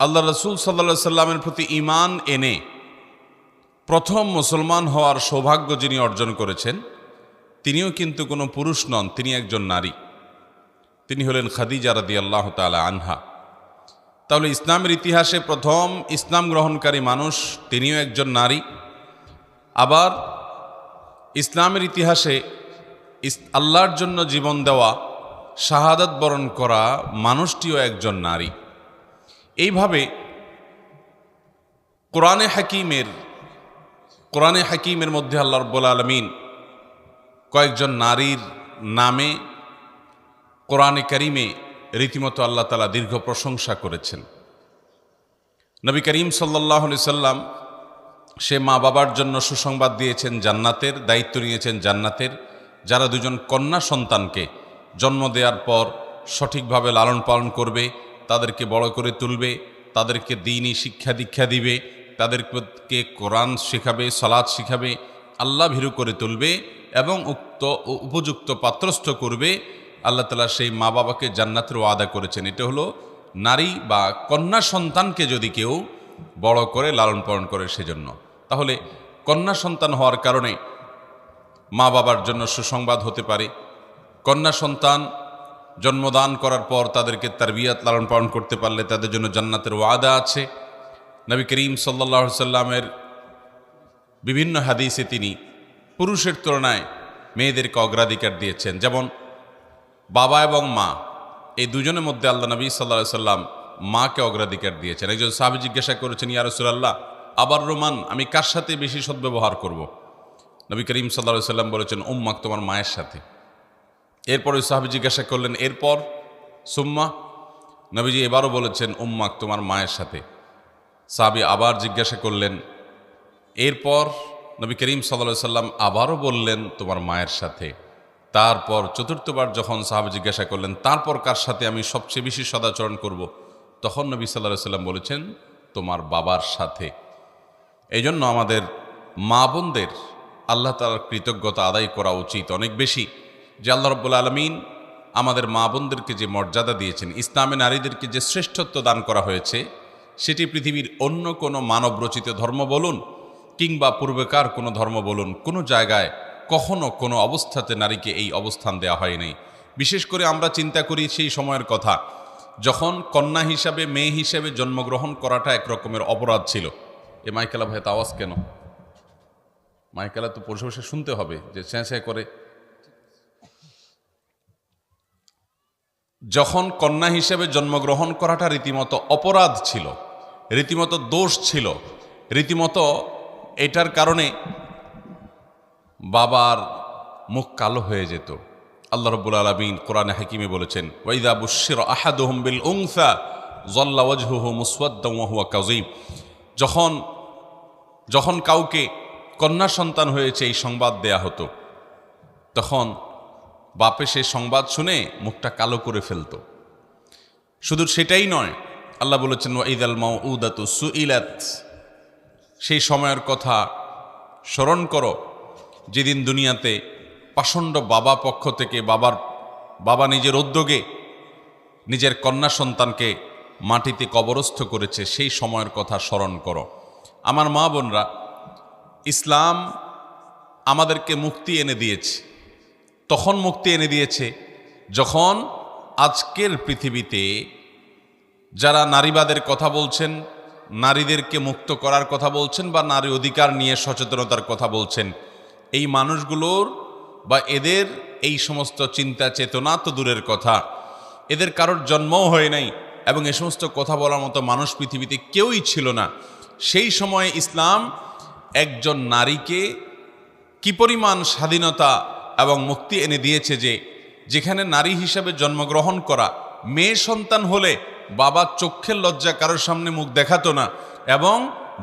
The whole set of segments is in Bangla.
আল্লাহ রসুল সাল্লা সাল্লামের প্রতি ইমান এনে প্রথম মুসলমান হওয়ার সৌভাগ্য যিনি অর্জন করেছেন, তিনিও কিন্তু কোনো পুরুষ নন, তিনি একজন নারী। তিনি হলেন খাদিজা রাদি আল্লাহ তালা আনহা। তাহলে ইসলামের ইতিহাসে প্রথম ইসলাম গ্রহণকারী মানুষ তিনিও একজন নারী। আবার ইসলামের ইতিহাসে আল্লাহর জন্য জীবন দেওয়া, শাহাদাত বরণ করা মানুষটিও একজন নারী। এইভাবে কোরআনে হাকিমের কোরআনে হাকিমের মধ্যে আল্লাহ রব্বুল আলমিন কয়েকজন নারীর নামে কোরআনে করিমে রীতিমতো আল্লাহ তালা দীর্ঘ প্রশংসা করেছেন। নবী করিম সাল্লাহ সাল্লাম সে মা বাবার জন্য সুসংবাদ দিয়েছেন জান্নাতের, দায়িত্ব নিয়েছেন জান্নাতের, যারা দুজন কন্যা সন্তানকে জন্ম দেওয়ার পর সঠিকভাবে লালন পালন করবে তাদেরকে বড় করে তুলবে, তাদেরকে দিনই শিক্ষা দীক্ষা দিবে, তাদেরকে কোরআন শেখাবে সলাদ শিখাবে, আল্লাহ ভীরু করে তুলবে এবং উক্ত উপযুক্ত পাত্রস্থ করবে। আল্লাহ তালা সেই মা বাবাকে জান্নাতের ওয়াদা করেছেন। এটা হলো নারী বা কন্যা সন্তানকে যদি কেউ বড় করে লালন পালন করে সেজন্য। তাহলে কন্যা সন্তান হওয়ার কারণে মা বাবার জন্য সুসংবাদ হতে পারে। কন্যা সন্তান জন্মদান করার পর তাদেরকে তারবিয়াত লালন পালন করতে পারলে তাদের জন্য জান্নাতের ওয়াদা আছে। নবী করিম সাল্লাহ সাল্লামের বিভিন্ন হাদিসে তিনি পুরুষের তুলনায় মেয়েদেরকে অগ্রাধিকার দিয়েছেন। যেমন বাবা এবং মা, এই দুজনের মধ্যে আল্লাহ নবী সাল্লাহ সাল্লাম মাকে অগ্রাধিকার দিয়েছেন। একজন সাহাবি জিজ্ঞাসা করেছেন ইয়ারসুল্লাহ আবার রোমান, আমি কার সাথে বেশি সদ্ব্যবহার করব। নবী করিম সাল্লা সাল্লাম বলেছেন, উম্মাক তোমার মায়ের সাথে। এরপরে সাহাবি জিজ্ঞাসা করলেন, এরপর? সুম্মা। নবীজি এবারও বলেছেন, উম্মাক তোমার মায়ের সাথে। সাহাবি আবার জিজ্ঞাসা করলেন, এরপর? নবী করিম সাল্লা সাল্লাম আবারও বললেন, তোমার মায়ের সাথে। তারপর চতুর্থবার যখন সাহাবি জিজ্ঞাসা করলেন, তারপর কার সাথে আমি সবচেয়ে বেশি সদাচরণ করব। তখন নবী সাল্লাহ সাল্লাম বলেছেন, তোমার বাবার সাথে। এই জন্য আমাদের মা বোনদের আল্লাহ তালার কৃতজ্ঞতা আদায় করা উচিত, অনেক বেশি। যে আল্লাহ রব্বুল আলমিন আমাদের মা বোনদেরকে যে মর্যাদা দিয়েছেন, ইসলামে নারীদেরকে যে শ্রেষ্ঠত্ব দান করা হয়েছে, সেটি পৃথিবীর অন্য কোনো মানবরচিত ধর্ম বলুন কিংবা পূর্বেকার কোনো ধর্ম বলুন, কোনো জায়গায় কখনো কোনো অবস্থাতে নারীকে এই অবস্থান দেওয়া হয়নি বিশেষ করে আমরা চিন্তা করি সেই সময়ের কথা, যখন কন্যা হিসাবে, মেয়ে হিসাবে জন্মগ্রহণ করাটা এক রকমের অপরাধ ছিল। এ মাইকেলা ভাই আওয়াজ কেন? মাইকেলা তো বসে বসে শুনতে হবে যে চ্যাঁ চ্যাঁ করে যখন কন্যা হিসেবে জন্মগ্রহণ করাটা রীতিমতো অপরাধ ছিল, রীতিমতো দোষ ছিল, রীতিমতো এটার কারণে বাবার মুখ কালো হয়ে যেত। আল্লাহ রব্বুল আলমিন কোরআনে হাকিমে বলেছেন, ওয়াইদা বুশির আহাদুহম বিল উংসা জল্লা ওয়াজহুহু মুসওয়াদ্দাম ওয়া হুয়া যখন যখন কাউকে কন্যা সন্তান হয়েছে এই সংবাদ দেয়া হতো, তখন বাপে সে সংবাদ শুনে মুখটা কালো করে ফেলত। শুধু সেটাই নয়, আল্লাহ বলেছেন ওয়াইদ আল মাউদাতু সুইলাত সেই সময়ের কথা স্মরণ করো, যেদিন দুনিয়াতে পাষণ্ড বাবা পক্ষ থেকে বাবার, বাবা নিজের উদ্যোগে নিজের কন্যা সন্তানকে মাটিতে কবরস্থ করেছে, সেই সময়ের কথা স্মরণ করো। আমার মা বোনরা, ইসলাম আমাদেরকে মুক্তি এনে দিয়েছে। তখন মুক্তি এনে দিয়েছে, যখন আজকের পৃথিবীতে যারা নারীবাদের কথা বলছেন, নারীদেরকে মুক্ত করার কথা বলছেন বা নারী অধিকার নিয়ে সচেতনতার কথা বলছেন, এই মানুষগুলোর বা এদের এই সমস্ত চিন্তা চেতনা তো দূরের কথা। এদের কারোর জন্মও হয় নাই এবং এ সমস্ত কথা বলার মতো মানুষ পৃথিবীতে কেউই ছিল না। সেই সময়ে ইসলাম একজন নারীকে কি পরিমাণ স্বাধীনতা এবং মুক্তি এনে দিয়েছে যে, যেখানে নারী হিসাবে জন্মগ্রহণ করা মেয়ে সন্তান হলে বাবা চক্ষের লজ্জা কারোর সামনে মুখ দেখাতো না এবং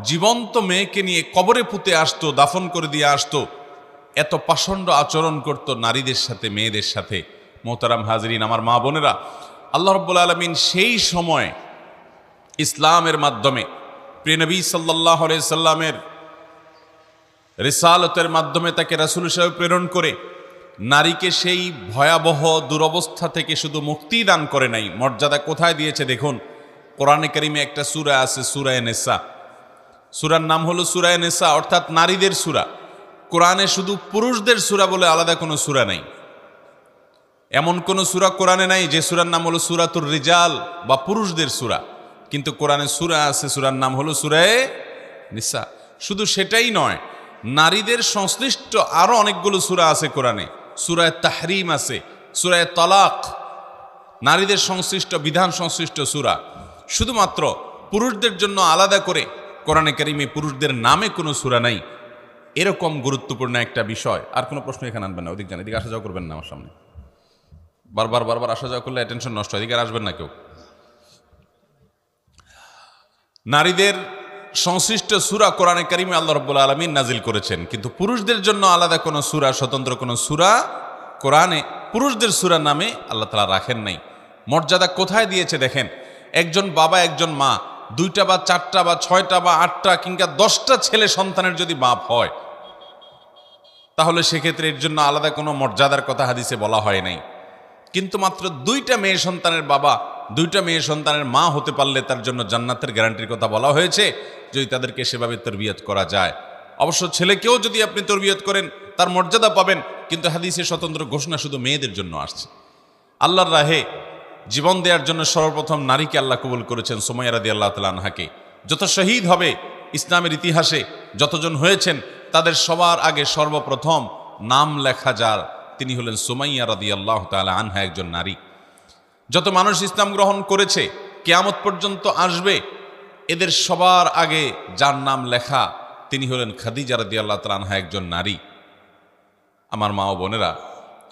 জীবন্ত মেয়েকে নিয়ে কবরে পুঁতে আসতো, দাফন করে দিয়ে আসতো। এত পাষণ্ড আচরণ করত নারীদের সাথে, মেয়েদের সাথে। মোহতারাম হাজরিন, আমার মা বোনেরা, আল্লাহ রব্বুল আলমিন সেই সময় ইসলামের মাধ্যমে প্রিয়নবী সাল্লাহ সাল্লামের রিসালতের মাধ্যমে তাকে রাসুল হিসাবে প্রেরণ করে নারীকে সেই ভয়াবহ দুরবস্থা থেকে শুধু মুক্তি দান করে নাই। মর্যাদা কোথায় দিয়েছে দেখুন। কোরআনে কারিমে একটা সুরা আছে সুরায় নেসা সুরার নাম হলো সুরায় নেসা অর্থাৎ নারীদের সুরা। কোরআনে শুধু পুরুষদের সুরা বলে আলাদা কোনো সুরা নাই। এমন কোন সুরা কোরআনে নাই যে সুরার নাম হলো সুরাতুর রিজাল বা পুরুষদের সুরা। কিন্তু কোরআনে সুরা আছে, সুরার নাম হলো সুরায় নিসা শুধু সেটাই নয়, নারীদের সংশ্লিষ্ট আরও অনেকগুলো সুরা আছে কোরআনে। সুরায় তাহরিম আছে, সুরায় তলাক। নারীদের সংশ্লিষ্ট, বিধান সংশ্লিষ্ট সুরা। শুধুমাত্র পুরুষদের জন্য আলাদা করে কোরআনে কারিমে পুরুষদের নামে কোনো সুরা নাই। এরকম গুরুত্বপূর্ণ একটা বিষয়। আর কোনো প্রশ্ন এখানে আনবেন না, ওদিক জান এদিকে আসা যাওয়া করবেন না আমার সামনে। বারবার বারবার আসা যাওয়া করলে অ্যাটেনশন নষ্ট এদিকে আর আসবেন না কেউ। নারীদের সংশ্লিষ্ট সুরা কোরআনে কারিমে আল্লাহ রব্বুল আলমিন নাজিল করেছেন। কিন্তু পুরুষদের জন্য আলাদা কোনো সুরা, স্বতন্ত্র কোনো সুরা কোরআনে পুরুষদের সুরা নামে আল্লাহ তালা রাখেন নাই। মর্যাদা কোথায় দিয়েছে দেখেন? একজন বাবা, একজন মা, দুইটা বা চারটা বা ছয়টা বা আটটা কিংবা দশটা ছেলে সন্তানের যদি বাপ হয়, তাহলে সেক্ষেত্রে এর জন্য আলাদা কোনো মর্যাদার কথা হাদিসে বলা হয় নাই। কিন্তু মাত্র দুইটা মেয়ে সন্তানের বাবা, দুইটা মেয়ে সন্তানের মা হতে পারলে তার জন্য জান্নাতের গ্যারান্টির কথা বলা হয়েছে, যদি তাদেরকে সেভাবে তরবিয়ত করা যায়। অবশ্য ছেলেকেও যদি আপনি তরবিয়ত করেন, তার মর্যাদা পাবেন, কিন্তু হাদিসের স্বতন্ত্র ঘোষণা শুধু মেয়েদের জন্য আসছে। আল্লাহর রাহে জীবন দেওয়ার জন্য সর্বপ্রথম নারীকে আল্লাহ কবুল করেছেন সোমাইয়ারাদি আল্লাহ তালা আনহাকে। যত শহীদ হবে ইসলামের ইতিহাসে যতজন হয়েছেন, তাদের সবার আগে সর্বপ্রথম নাম লেখা যার তিনি হলেন সোমাইয়া রাদি আল্লাহ তালা আনহা একজন নারী। যত মানুষ ইসলাম গ্রহণ করেছে, কেয়ামত পর্যন্ত আসবে, এদের সবার আগে যার নাম লেখা তিনি হলেন খাদিজা রাদি আল্লাহ তালা আনহা একজন নারী। আমার মা ও বোনেরা,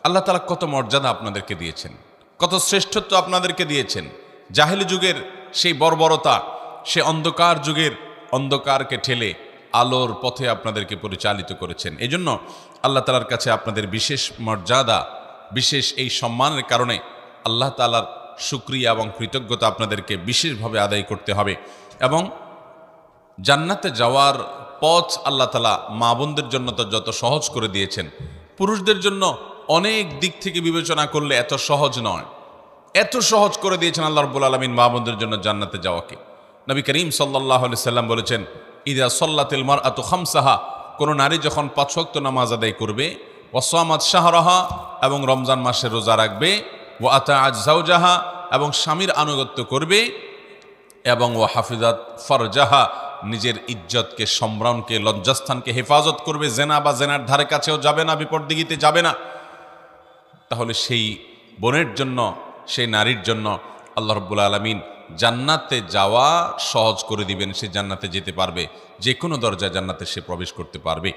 আল্লাহ তালা কত মর্যাদা আপনাদেরকে দিয়েছেন, কত শ্রেষ্ঠত্ব আপনাদেরকে দিয়েছেন। জাহেলি যুগের সেই বর্বরতা, সে অন্ধকার যুগের অন্ধকারকে ঠেলে আলোর পথে আপনাদেরকে পরিচালিত করেছেন। এজন্য আল্লাহ তালার কাছে আপনাদের বিশেষ মর্যাদা, বিশেষ এই সম্মানের কারণে আল্লাহ তালার সুক্রিয়া এবং কৃতজ্ঞতা আপনাদেরকে বিশেষভাবে আদায় করতে হবে এবং জান্নাতে যাওয়ার পথ আল্লাহ তালা মা বোনদের জন্য তো যত সহজ করে দিয়েছেন। পুরুষদের জন্য অনেক দিক থেকে বিবেচনা করলে এত সহজ নয়। এত সহজ করে দিয়েছেন আল্লাহ রব্বুল আলমিন মা বোনদের জন্য জান্নাতে যাওয়াকে। নবী করিম সাল্লাহ সাল্লাম বলেছেন ইদা সল্লাতিল মার আত খামসাহা, কোনো নারী যখন পাঁচক্ত নামাজ আদায় করবে ওসামাদ শাহরাহা এবং রমজান মাসে রোজা রাখবে ও আতা আজ জাহা এবং স্বামীর আনুগত্য করবে এবং ও হাফিজাত ফরজাহা, নিজের ইজ্জতকে, সম্ভ্রমকে, লজ্জাস্থানকে হেফাজত করবে, জেনা বা জেনার ধারে কাছেও যাবে না বিপদ দিঘিতে যাবে না। তাহলে সেই বোনের জন্য, সেই নারীর জন্য আল্লাহ রব্বুল আলমিন জান্নাতে যাওয়া সহজ করে দিবেন, সে জান্নাতে যেতে পারবে। যে কোনো দরজায় জান্নাতে সে প্রবেশ করতে পারবে।